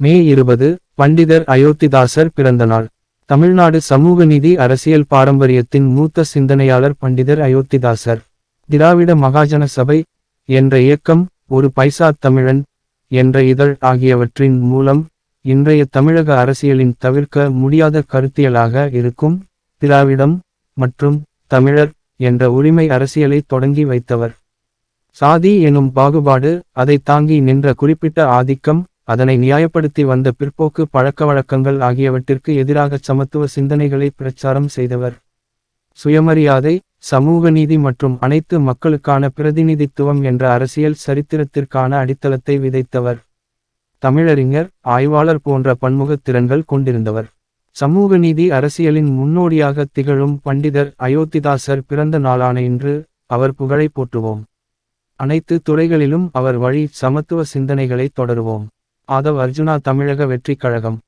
மே இருபது பண்டிதர் அயோத்திதாசர் பிறந்தநாள் தமிழ்நாடு சமூக நீதி அரசியல் பாரம்பரியத்தின் மூத்த சிந்தனையாளர் பண்டிதர் அயோத்திதாசர். திராவிட மகாஜன சபை என்ற இயக்கம் ஒரு பைசா தமிழன் என்ற இதழ் ஆகியவற்றின் மூலம் இன்றைய தமிழக அரசியலின் தவிர்க்க முடியாத கருத்தியலாக இருக்கும் திராவிடம் மற்றும் தமிழர் என்ற உரிமை அரசியலை தொடங்கி வைத்தவர். சாதி எனும் பாகுபாடு அதை தாங்கி நின்ற குறிப்பிட்ட ஆதிக்கம் அதனை நியாயப்படுத்தி வந்த பிற்போக்கு பழக்க வழக்கங்கள் ஆகியவற்றிற்கு எதிராக சமத்துவ சிந்தனைகளை பிரச்சாரம் செய்தவர். சுயமரியாதை சமூக நீதி மற்றும் அனைத்து மக்களுக்கான பிரதிநிதித்துவம் என்ற அரசியல் சரித்திரத்திற்கான அடித்தளத்தை விதைத்தவர். தமிழறிஞர் ஆய்வாளர் போன்ற பன்முகத் திறன்கள் கொண்டிருந்தவர். சமூக நீதி அரசியலின் முன்னோடியாக திகழும் பண்டிதர் அயோத்திதாசர் பிறந்த நாளான இன்று அவர் புகழை போற்றுவோம். அனைத்து துறைகளிலும் அவர் வழி சமத்துவ சிந்தனைகளை தொடருவோம். ஆதவ் அர்ஜுனா தமிழக வெற்றிக் கழகம்.